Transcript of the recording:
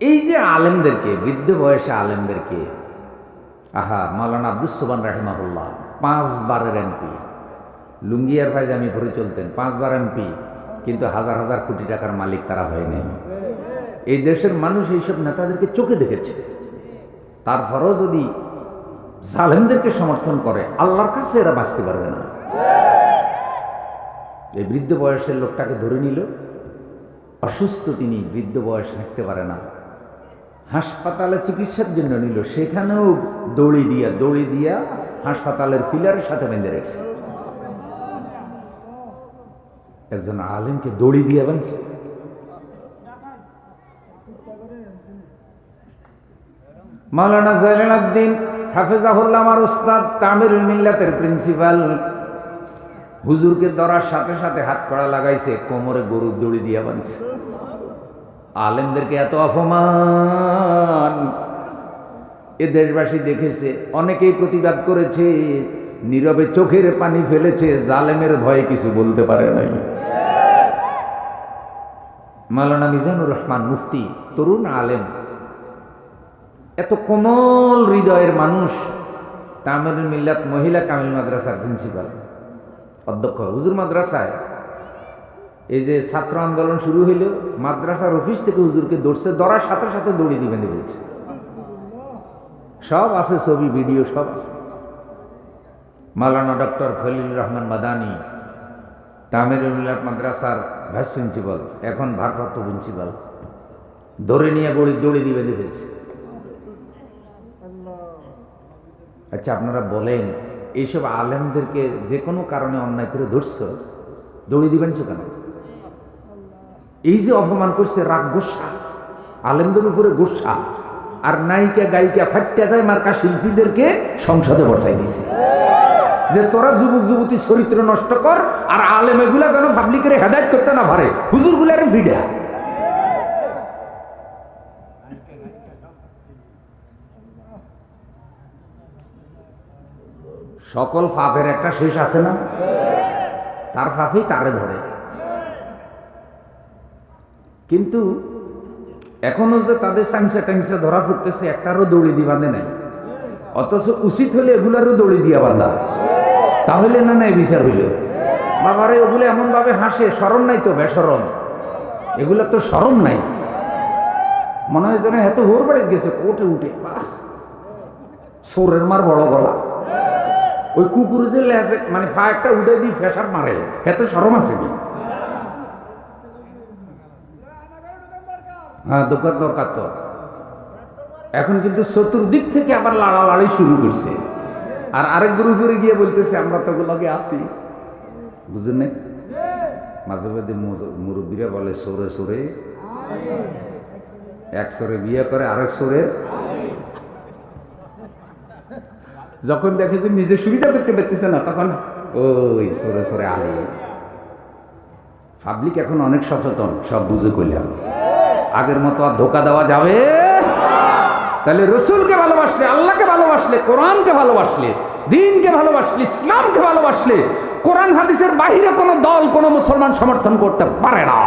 এই যে আলেমদেরকে, বৃদ্ধ বয়সে আলেমদেরকে, আহা, মাওলানা আব্দুস সোবান রাহমাহুল্লাহ পাঁচবারের এমপি, লুঙ্গিয়ার ভাই আমি ভরে চলতেন পাঁচবার এমপি, কিন্তু হাজার হাজার কোটি টাকার মালিক তারা হয়নি এই দেশের মানুষ এইসব নেতাদেরকে চোখে দেখেছে। তারপরেও যদি জালেমদেরকে সমর্থন করে, আল্লাহর কাছে এরা বাঁচতে পারবে না। এই বৃদ্ধ বয়সের লোকটাকে ধরে নিল, অসুস্থ তিনি, বৃদ্ধ বয়স হাঁটতে পারে না। হাসপাতালে চিকিৎসার জন্য নিল, সেখানেও দড়ি দিয়া দড়ি দিয়া হাসপাতালের পিলারের সাথে বেঁধে রেখেছে। একজন আলেমকে দড়ি দিয়ে বাঁধছে। মাওলানা জয়নাল আব্দিন হাফেজাহুল্লাহ আমার উস্তাদ তামিরুল মিল্লাতের প্রিন্সিপাল। হুজুরকে ধরার সাথে সাথে হাত কড়া লাগাইছে, কোমরে গরুর দড়ি দিয়ে বানছে আলেমদেরকে এত অপমান। এ দেশবাসী দেখেছে, অনেকেই প্রতিবাদ করেছে, নীরবে চোখের পানি ফেলেছে, জালেমের ভয়ে কিছু বলতে পারে নাই। মালানা মিজানুর রহমান মুফতি, তরুণ আলেম, এত কোমল হৃদয়ের মানুষ তামিলুল মিল্লাত মহিলা কামিল মাদ্রাসার প্রিন্সিপাল, অধ্যক্ষ। হুজুর মাদ্রাসায় এই যে ছাত্র আন্দোলন শুরু হইল, মাদ্রাসার অফিস থেকে হুজুরকে দৌড়ছে ধরার সাথে সাথে দৌড়ে দিবেন বলছে সব আছে, ছবি, ভিডিও, সব আছে। মালানা ডক্টর খলিল রহমান মাদানি তামিরুল মিল্লাত মাদ্রাসার ভাইস প্রিন্সিপাল, এখন ভারপ্রাপ্ত প্রিন্সিপাল ধরে নিয়ে গড়ি, দৌড়ে দিবে ফেলছে। আচ্ছা আপনারা বলেন, এইসব আলেমদেরকে যে কোনো কারণে অন্যায় করে ধরছ, দৌড়ে দিবেন কেন? এই যে অপমান করছে, রাগ গোসা। আলেমদের উপরে গোসা। আর নায়িকা, গায়িকা ফাটতে যায়, মার্কা শিল্পীদেরকে সংসদে বসাই দিছে। যে তোরা যুবক, যুবতী চরিত্র নষ্ট কর, আর আলেম এগুলা কেন পাবলিকের হেদায়ত করতে না পারে। হুজুরগুলার ভিড়া। সকল ফাফের একটা শেষ আছে না? তার ফাফেই তারে ধরে। কিন্তু এখনও যে তাদের সাংসা টাংসা ধরা ফুটতেছে, একটারও দৌড়ি দিবানে নাই। অথচ উচিত হলে এগুলারও দৌড়ি দিয়া বান্ধা তাহলে না নাই বিচার হইল? বাবারে, ওগুলো এমন ভাবে হাসে সরম নাই তো বেসরম এগুলো তো সরম নাই। মনে হয় যেন এত হোর বাড়ি গেছে, কোটে উঠে, বাহ! সোরের মার বড় গলা। ওই কুকুর যে মানে ফা একটা উঠে দিয়ে ফেসার মারে, এত সরম আছে কি? হ্যাঁ দোকান দরকার তো। এখন কিন্তু চতুর্দিক থেকে আবার লাড়ালাড়ি শুরু করছে। আর আরেক গ্রুপে গিয়ে বলতেছে, আমরা তো ওগুলোকে আসি বুঝলেন না? মাঝে মাঝে মুরব্বীরা বলে, সরে সরে। এক সরে বিয়ে করে, আরেক সরে। যখন দেখে যে নিজে সুবিধা করতে পারতেছে না, তখন, ওই সরে সরে আলে। পাবলিক এখন অনেক সচেতন, সব বুঝে করলাম আগের মতো আর ধোকা দেওয়া যাবে? তাহলে রসুলকে ভালোবাসলে, আল্লাহকে ভালোবাসলে, কোরআনকে ভালোবাসলে, দিনকে ভালোবাসলে, ইসলামকে ভালোবাসলে, কোরআন হাদিসের বাহিরে কোনো দল, কোনো মুসলমান সমর্থন করতে পারে না।